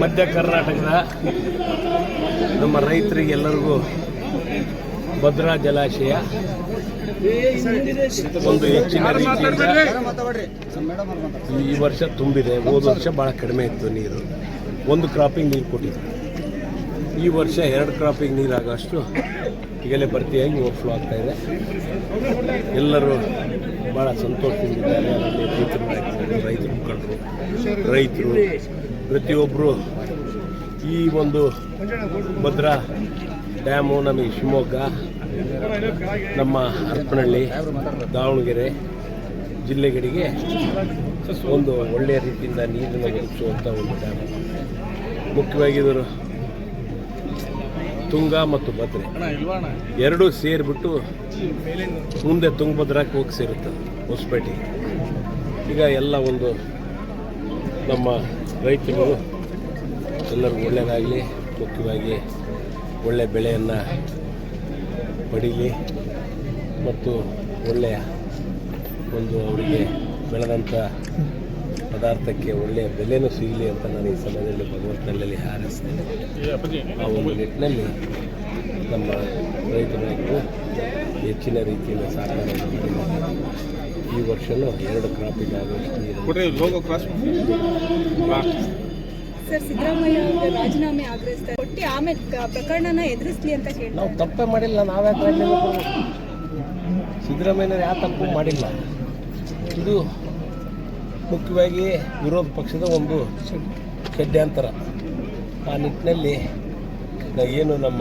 ಮಧ್ಯ ಕರ್ನಾಟಕದ ನಮ್ಮ ರೈತರಿಗೆಲ್ಲರಿಗೂ ಭದ್ರಾ ಜಲಾಶಯ. ಒಂದು ಹೆಚ್ಚಿನ ಈ ವರ್ಷ ತುಂಬಿದೆ. ಹೋದ ವರ್ಷ ಭಾಳ ಕಡಿಮೆ ಇತ್ತು ನೀರು. ಒಂದು ಕ್ರಾಪಿಂಗ್ ನೀರು ಕೊಟ್ಟಿದೆ ಈ ವರ್ಷ ಎರಡು ಕ್ರಾಪಿಂಗ್ ನೀರು ಆಗೋಷ್ಟು ಈಗಲೇ ಭರ್ತಿಯಾಗಿ ಓವರ್ಫ್ಲೋ ಆಗ್ತಾ ಇದೆ. ಎಲ್ಲರೂ ಭಾಳ ಸಂತೋಷದಿಂದಿದ್ದಾರೆ ರೈತರು ಮುಖಂಡರು, ರೈತರು ಪ್ರತಿಯೊಬ್ಬರು ಈ ಒಂದು ಭದ್ರಾ ಡ್ಯಾಮು ನಮಗೆ ಶಿವಮೊಗ್ಗ, ನಮ್ಮ ಹರಪನಹಳ್ಳಿ ದಾವಣಗೆರೆ ಜಿಲ್ಲೆಗಳಿಗೆ ಒಂದು ಒಳ್ಳೆಯ ರೀತಿಯಿಂದ ನೀರನ್ನು ಒದಗಿಸುವಂಥ ಒಂದು ಡ್ಯಾಮ್. ಇವರು ತುಂಗ ಮತ್ತು ಭದ್ರೆ. ಎರಡೂ ಸೇರಿಬಿಟ್ಟು ಮುಂದೆ ತುಂಗಭದ್ರಾಕ್ಕೆ ಹೋಗಿ ಸೇರುತ್ತೆ ಹೊಸಪೇಟೆಗೆ. ಈಗ ಎಲ್ಲ ಒಂದು ನಮ್ಮ ರೈತರು ಎಲ್ಲರಿಗೂ ಒಳ್ಳೆಯದಾಗಲಿ ಮುಖ್ಯವಾಗಿ ಒಳ್ಳೆಯ ಬೆಳೆಯನ್ನು ಪಡೀಲಿ ಮತ್ತು ಒಳ್ಳೆಯ ಒಂದು ಅವರಿಗೆ ಬೆಳೆದಂಥ ಪದಾರ್ಥಕ್ಕೆ ಒಳ್ಳೆಯ ಬೆಲೆನೂ ಸಿಗಲಿ ಅಂತ ನಾನು ಈ ಸಮಯದಲ್ಲಿ ಭಗವಂತನಲ್ಲಿ ಹಾರೈಸ್ತೇನೆ. ಆ ಒಂದು ನಿಟ್ಟಿನಲ್ಲಿ ನಮ್ಮ ರೈತ ಹೆಚ್ಚಿನ ರೀತಿಯಲ್ಲಿ ಸಹಕಾರ ಈ ವರ್ಷವೂ ಎರಡು ಕ್ರಾಪಿಗೆ ಆಗುವಷ್ಟು ನೀರು ಸರ್ ಸಿದ್ದರಾಮಯ್ಯ ಅವ್ರ ರಾಜೀನಾಮೆ ಆಗ್ರಹಿಸ್ತಾರೆ ಕೊಟ್ಟು ಆಮೇಲೆ ಪ್ರಕರಣನ ಎದುರಿಸ್ಲಿ ಅಂತ ನಾವು ಕೇಳ್ತಾರೆ ತಪ್ಪೇ ಮಾಡಿಲ್ಲ ನಾವ್ಯಾಕೆ ರಾಜೀನಾಮೆ ಸಿದ್ದರಾಮಯ್ಯನವ್ರು ಯಾವ ತಪ್ಪು ಮಾಡಿಲ್ಲ? ಇದು ಮುಖ್ಯವಾಗಿ ವಿರೋಧ ಪಕ್ಷದ ಒಂದು ಷಡ್ಯಂತರ. ಆ ನಿಟ್ಟಿನಲ್ಲಿ ನಾವು ಏನು ನಮ್ಮ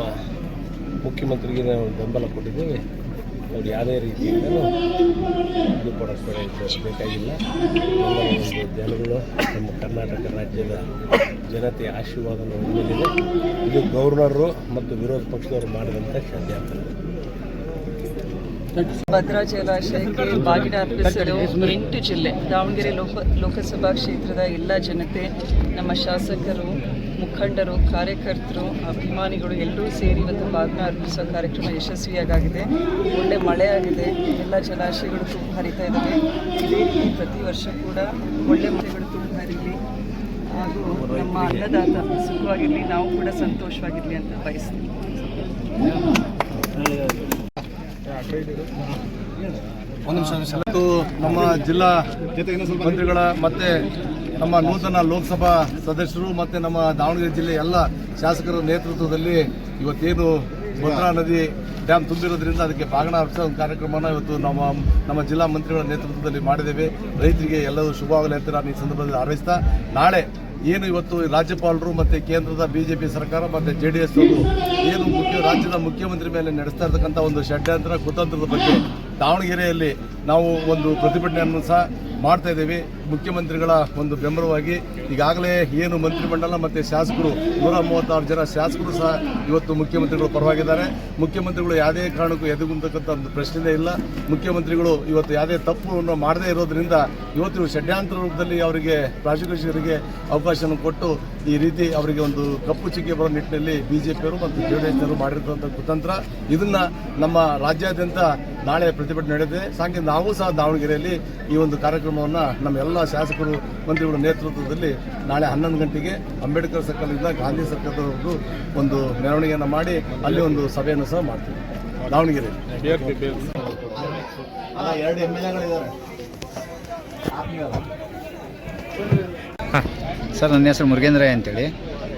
ಮುಖ್ಯಮಂತ್ರಿಗೆ ನಾವು ಬೆಂಬಲ ಕೊಟ್ಟಿದ್ದೇವೆ. ಅವ್ರು ಯಾವುದೇ ರೀತಿಯಿಂದಲೂ ಇದು ಬೇಕಾಗಿಲ್ಲ. ಜನಗಳು ನಮ್ಮ ಕರ್ನಾಟಕ ರಾಜ್ಯದ ಜನತೆ ಆಶೀರ್ವಾದ ಹೊಂದಿದೆ. ಇದು ಗವರ್ನರು ಮತ್ತು ವಿರೋಧ ಪಕ್ಷದವರು ಮಾಡಿದಂಥ ಶ್ರದ್ಧೆ ಭದ್ರಾ ಜಲಾಶಯಕ್ಕೆ ಬಾಗಿನ ಅರ್ಪಿಸಲು ಎಂಟು ಜಿಲ್ಲೆ, ದಾವಣಗೆರೆ ಲೋಕ ಲೋಕಸಭಾ ಕ್ಷೇತ್ರದ ಎಲ್ಲ ಜನತೆ, ನಮ್ಮ ಶಾಸಕರು ಮುಖಂಡರು, ಕಾರ್ಯಕರ್ತರು, ಅಭಿಮಾನಿಗಳು ಎಲ್ಲರೂ ಸೇರಿ ಇವತ್ತು ಭಾಗ್ನ ಅರ್ಪಿಸುವ ಕಾರ್ಯಕ್ರಮ ಯಶಸ್ವಿಯಾಗಿದೆ ಒಳ್ಳೆ ಮಳೆ ಆಗಿದೆ, ಎಲ್ಲ ಜಲಾಶಯಗಳು ತುಂಬ ಹರಿತಾ ಇದ್ದಾವೆ. ಇದೇ ರೀತಿ ಪ್ರತಿ ವರ್ಷ ಕೂಡ ಒಳ್ಳೆ ಮಳೆಗಳು ತುಂಬ ಹರಿಲಿ. ಹಾಗೂ ನಮ್ಮ ಅನ್ನದಾತ ಸುಖವಾಗಿರಲಿ, ನಾವು ಕೂಡ ಸಂತೋಷವಾಗಿರಲಿ ಅಂತ ಬಯಸ್ತೀವಿ ಇವತ್ತು ನಮ್ಮ ಜಿಲ್ಲಾ ಮಂತ್ರಿಗಳ ಮತ್ತೆ ನಮ್ಮ ನೂತನ ಲೋಕಸಭಾ ಸದಸ್ಯರು ಮತ್ತೆ ನಮ್ಮ ದಾವಣಗೆರೆ ಜಿಲ್ಲೆ ಎಲ್ಲ ಶಾಸಕರ ನೇತೃತ್ವದಲ್ಲಿ ಇವತ್ತೇನು ಭದ್ರಾ ನದಿ ಡ್ಯಾಮ್ ತುಂಬಿರೋದ್ರಿಂದ ಅದಕ್ಕೆ ಬಾಗಣ ಹರಿಸೋ ಒಂದು ಕಾರ್ಯಕ್ರಮನ ಇವತ್ತು ನಮ್ಮ ನಮ್ಮ ಜಿಲ್ಲಾ ಮಂತ್ರಿಗಳ ನೇತೃತ್ವದಲ್ಲಿ ಮಾಡಿದ್ದೇವೆ. ರೈತರಿಗೆ ಎಲ್ಲರೂ ಶುಭವಾಗಲಿ ಅಂತ ನಾನು ಈ ಸಂದರ್ಭದಲ್ಲಿ ಹಾರೈಸ್ತಾ, ನಾಳೆ ಏನು ಇವತ್ತು ರಾಜ್ಯಪಾಲರು ಮತ್ತೆ ಕೇಂದ್ರದ ಬಿಜೆಪಿ ಸರ್ಕಾರ ಮತ್ತೆ ಜೆ ಡಿ ಎಸ್ ಅವರು ಏನು ಮುಖ್ಯ, ರಾಜ್ಯದ ಮುಖ್ಯಮಂತ್ರಿ ಮೇಲೆ ನಡೆಸ್ತಾ ಇರ್ತಕ್ಕಂಥ ಒಂದು ಷಡ್ಯಂತ್ರ, ಕುತಂತ್ರದ ಬಗ್ಗೆ ದಾವಣಗೆರೆಯಲ್ಲಿ ನಾವು ಒಂದು ಪ್ರತಿಭಟನೆಯನ್ನು ಸಹ ಮಾಡ್ತಾ ಇದ್ದೇವೆ. ಮುಖ್ಯಮಂತ್ರಿಗಳ ಒಂದು ಬೆಂಬಲವಾಗಿ ಈಗಾಗಲೇ ಏನು ಮಂತ್ರಿಮಂಡಲ ಮತ್ತು ಶಾಸಕರು ನೂರ ಮೂವತ್ತಾರು ಜನ ಶಾಸಕರು ಸಹ ಇವತ್ತು ಮುಖ್ಯಮಂತ್ರಿಗಳು ಪರವಾಗಿದ್ದಾರೆ. ಮುಖ್ಯಮಂತ್ರಿಗಳು ಯಾವುದೇ ಕಾರಣಕ್ಕೂ ಎದುಗುಂತಕ್ಕಂಥ ಒಂದು ಪ್ರಶ್ನೆನೇ ಇಲ್ಲ. ಮುಖ್ಯಮಂತ್ರಿಗಳು ಇವತ್ತು ಯಾವುದೇ ತಪ್ಪುವನ್ನು ಮಾಡದೇ ಇರೋದ್ರಿಂದ ಇವತ್ತು ಷಡ್ಯಾಂತರ ರೂಪದಲ್ಲಿ ಅವರಿಗೆ ಪ್ರಾಸಿಕ್ಯೂಷನ್ಗೆ ಅವಕಾಶವನ್ನು ಕೊಟ್ಟು ಈ ರೀತಿ ಅವರಿಗೆ ಒಂದು ಕಪ್ಪು ಚುಕ್ಕೆ ಬರೋ ನಿಟ್ಟಿನಲ್ಲಿ ಬಿಜೆಪಿಯವರು ಮತ್ತು ಜೆ ಡಿ ಎಸ್ನವರು ಮಾಡಿರ್ತಕ್ಕಂಥ ಕುತಂತ್ರ. ಇದನ್ನ ನಮ್ಮ ರಾಜ್ಯಾದ್ಯಂತ ನಾಳೆ ಪ್ರತಿಭಟನೆ ನಡೆದಿದೆ. ಸಾಂಗೆ ನಾವು ಸಹ ದಾವಣಗೆರೆಯಲ್ಲಿ ಈ ಒಂದು ಕಾರ್ಯಕ್ರಮವನ್ನು ನಮ್ಮ ಎಲ್ಲ ಶಾಸಕರು, ಮಂತ್ರಿಗಳ ನೇತೃತ್ವದಲ್ಲಿ ನಾಳೆ ಹನ್ನೊಂದು ಗಂಟೆಗೆ ಅಂಬೇಡ್ಕರ್ ಸರ್ಕಲ್ನಿಂದ ಗಾಂಧಿ ಸರ್ಕಲ್ವರೆಗೂ ಒಂದು ಮೆರವಣಿಗೆಯನ್ನು ಮಾಡಿ ಅಲ್ಲಿ ಒಂದು ಸಭೆಯನ್ನು ಸಹ ಮಾಡ್ತೀವಿ. ದಾವಣಗೆರೆ. ಎರಡು ಸರ್, ನನ್ನ ಹೆಸರು ಮುರುಗೇಂದ್ರಯ್ಯ ಅಂತೇಳಿ.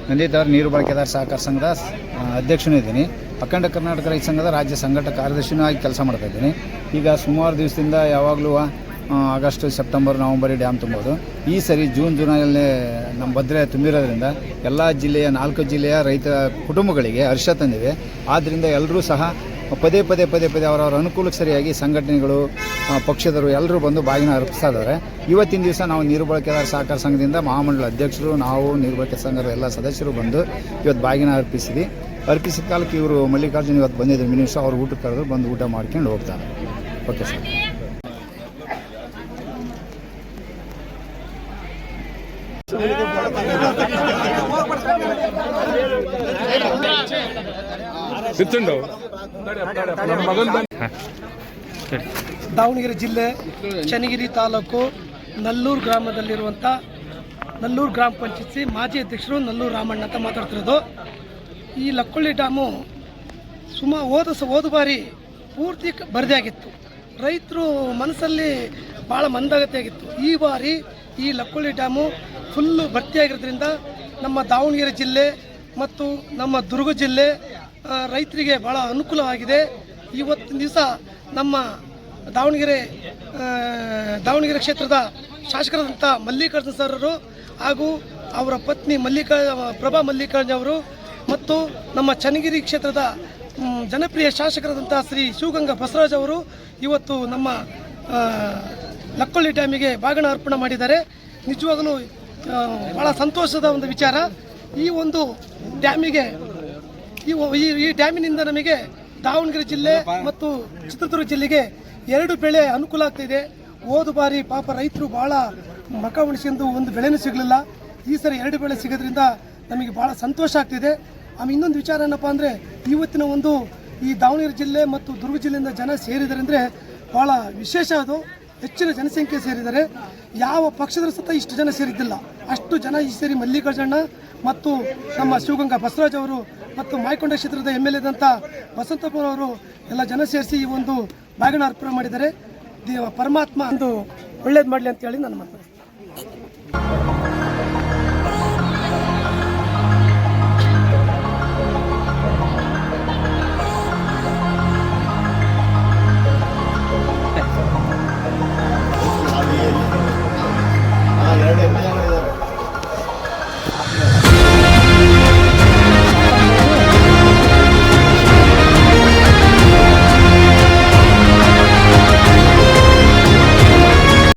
ನಂದಿದ್ದವ್ರ ನೀರು ಬಳಕೆದಾರ ಸಹಕಾರ ಸಂಘದ ಅಧ್ಯಕ್ಷನೂ ಇದ್ದೀನಿ. ಅಖಂಡ ಕರ್ನಾಟಕ ರೈತ ಸಂಘದ ರಾಜ್ಯ ಸಂಘಟಕ ಕಾರ್ಯದರ್ಶಿನೂ ಆಗಿ ಕೆಲಸ ಮಾಡ್ತಾ ಇದ್ದೀನಿ. ಈಗ ಸುಮಾರು ದಿವಸದಿಂದ ಯಾವಾಗಲೂ ಆಗಸ್ಟ್, ಸೆಪ್ಟೆಂಬರ್, ನವಂಬರ್ ಡ್ಯಾಮ್ ತುಂಬೋದು. ಈ ಸರಿ ಜೂನ್ ಜುಲೈಯಲ್ಲೇ ನಮ್ಮ ಭದ್ರೆ ತುಂಬಿರೋದ್ರಿಂದ ಎಲ್ಲ ಜಿಲ್ಲೆಯ, ನಾಲ್ಕು ಜಿಲ್ಲೆಯ ರೈತ ಕುಟುಂಬಗಳಿಗೆ ಹರ್ಷ ತಂದಿದೆ. ಆದ್ದರಿಂದ ಎಲ್ಲರೂ ಸಹ ಪದೇ ಪದೇ ಪದೇ ಪದೇ ಅವರವರ ಅನುಕೂಲಕ್ಕೆ ಸರಿಯಾಗಿ ಸಂಘಟನೆಗಳು ಪಕ್ಷದವರು ಎಲ್ಲರೂ ಬಂದು ಬಾಗಿನ ಅರ್ಪಿಸ್ತಾ ಇದ್ದಾರೆ. ಇವತ್ತಿನ ದಿವಸ ನಾವು ನೀರು ಬಳಕೆದಾರ ಸಹಕಾರ ಸಂಘದಿಂದ ಮಹಾಮಂಡಲ ಅಧ್ಯಕ್ಷರು, ನಾವು ನೀರು ಬಳಕೆ ಸಂಘದ ಎಲ್ಲ ಸದಸ್ಯರು ಬಂದು ಇವತ್ತು ಬಾಗಿನ ಅರ್ಪಿಸಿದ್ವಿ. ಅರ್ಪಿಸಿದ ಕಾಲಕ್ಕೆ ಇವರು ಮಲ್ಲಿಕಾರ್ಜುನ್ ಇವತ್ತು ಬಂದಿದ್ದರು ಮಿನಿಸ್ಟರ್ ಅವ್ರು ಊಟಕ್ಕೆ ಕರೆದ್ರು ಬಂದು ಊಟ ಮಾಡ್ಕೊಂಡು ಹೋಗ್ತಾರೆ. Okay sir. ದಾವಣಗೆರೆ ಜಿಲ್ಲೆ ಚನ್ನಗಿರಿ ತಾಲೂಕು ನಲ್ಲೂರು ಗ್ರಾಮದಲ್ಲಿರುವಂಥ ನಲ್ಲೂರು ಗ್ರಾಮ ಪಂಚಾಯತಿ ಮಾಜಿ ಅಧ್ಯಕ್ಷರು ನಲ್ಲೂರು ರಾಮಣ್ಣ ಅಂತ ಮಾತಾಡ್ತಿರೋದು. ಈ ಲಕ್ಕೊಳ್ಳಿ ಡ್ಯಾಮು ಸುಮಾರು ಹೋದ ಸ ಹೋದ ಬಾರಿ ಪೂರ್ತಿ ಬರದಾಗಿತ್ತು ಬರದೇ ಆಗಿತ್ತು. ರೈತರು ಮನಸ್ಸಲ್ಲಿ ಭಾಳ ಮಂದಗತಿ ಆಗಿತ್ತು. ಈ ಬಾರಿ ಈ ಲಕ್ಕೊಳ್ಳಿ ಡ್ಯಾಮು ಫುಲ್ಲು ಭರ್ತಿಯಾಗಿರೋದ್ರಿಂದ ನಮ್ಮ ದಾವಣಗೆರೆ ಜಿಲ್ಲೆ ಮತ್ತು ನಮ್ಮ ದುರ್ಗ ಜಿಲ್ಲೆ ರೈತರಿಗೆ ಭಾಳ ಅನುಕೂಲವಾಗಿದೆ. ಇವತ್ತಿನ ದಿವಸ ನಮ್ಮ ದಾವಣಗೆರೆ ದಾವಣಗೆರೆ ಕ್ಷೇತ್ರದ ಶಾಸಕರಾದಂಥ ಮಲ್ಲಿಕಾರ್ಜುನ ಸರ್ರು ಹಾಗೂ ಅವರ ಪತ್ನಿ ಮಲ್ಲಿಕಾ, ಪ್ರಭಾ ಮಲ್ಲಿಕಾರ್ಜುನ ಅವರು ಮತ್ತು ನಮ್ಮ ಚನ್ನಗಿರಿ ಕ್ಷೇತ್ರದ ಜನಪ್ರಿಯ ಶಾಸಕರಾದಂಥ ಶ್ರೀ ಶಿವಗಂಗಾ ಬಸವರಾಜ್ ಅವರು ಇವತ್ತು ನಮ್ಮ ಲಕ್ಕೊಳ್ಳಿ ಡ್ಯಾಮಿಗೆ ಬಾಗಿನ ಅರ್ಪಣೆ ಮಾಡಿದ್ದಾರೆ. ನಿಜವಾಗಲೂ ಭಾಳ ಸಂತೋಷದ ಒಂದು ವಿಚಾರ. ಈ ಒಂದು ಡ್ಯಾಮಿಗೆ, ಈ ಈ- ಡ್ಯಾಮಿನಿಂದ ನಮಗೆ ದಾವಣಗೆರೆ ಜಿಲ್ಲೆ ಮತ್ತು ಚಿತ್ರದುರ್ಗ ಜಿಲ್ಲೆಗೆ ಎರಡು ಬೆಳೆ ಅನುಕೂಲ ಆಗ್ತಿದೆ ಹೋದ ಬಾರಿ ಪಾಪ ರೈತರು ಭಾಳ ಮಕ ಉಣಿಸಿಕೊಂಡು ಒಂದು ಬೆಳೆನೂ ಸಿಗಲಿಲ್ಲ. ಈ ಸರಿ ಎರಡು ಬೆಳೆ ಸಿಗೋದ್ರಿಂದ ನಮಗೆ ಭಾಳ ಸಂತೋಷ ಆಗ್ತಿದೆ. ಆಮೇಲೆ ಇನ್ನೊಂದು ವಿಚಾರ ಏನಪ್ಪ ಅಂದರೆ, ಇವತ್ತಿನ ಒಂದು ಈ ದಾವಣಗೆರೆ ಜಿಲ್ಲೆ ಮತ್ತು ದುರ್ಗ ಜಿಲ್ಲೆಯಿಂದ ಜನ ಸೇರಿದ್ರೆ ಅಂದರೆ ಭಾಳ ವಿಶೇಷ ಅದು. ಹೆಚ್ಚಿನ ಜನಸಂಖ್ಯೆ ಸೇರಿದರೆ ಯಾವ ಪಕ್ಷದ ಸತ ಇಷ್ಟು ಜನ ಸೇರಿದ್ದಿಲ್ಲ. ಅಷ್ಟು ಜನ ಈ ಸೇರಿ ಮಲ್ಲಿಕಾರ್ಜುನ ಮತ್ತು ನಮ್ಮ ಶಿವಗಂಗಾ ಬಸವರಾಜ್ ಅವರು ಮತ್ತು ಮಾಯಕೊಂಡ ಕ್ಷೇತ್ರದ ಎಂ ಎಲ್ ಎದಂಥ ಬಸಂತಪ್ಪನವರು ಎಲ್ಲ ಜನ ಸೇರಿಸಿ ಈ ಒಂದು ಬಾಗಿನ ಅರ್ಪಣೆ ಮಾಡಿದ್ದಾರೆ ದೇವ ಪರಮಾತ್ಮ ಒಂದು ಒಳ್ಳೇದು ಮಾಡಲಿ ಅಂತೇಳಿ ನನ್ನ ಮಾತು.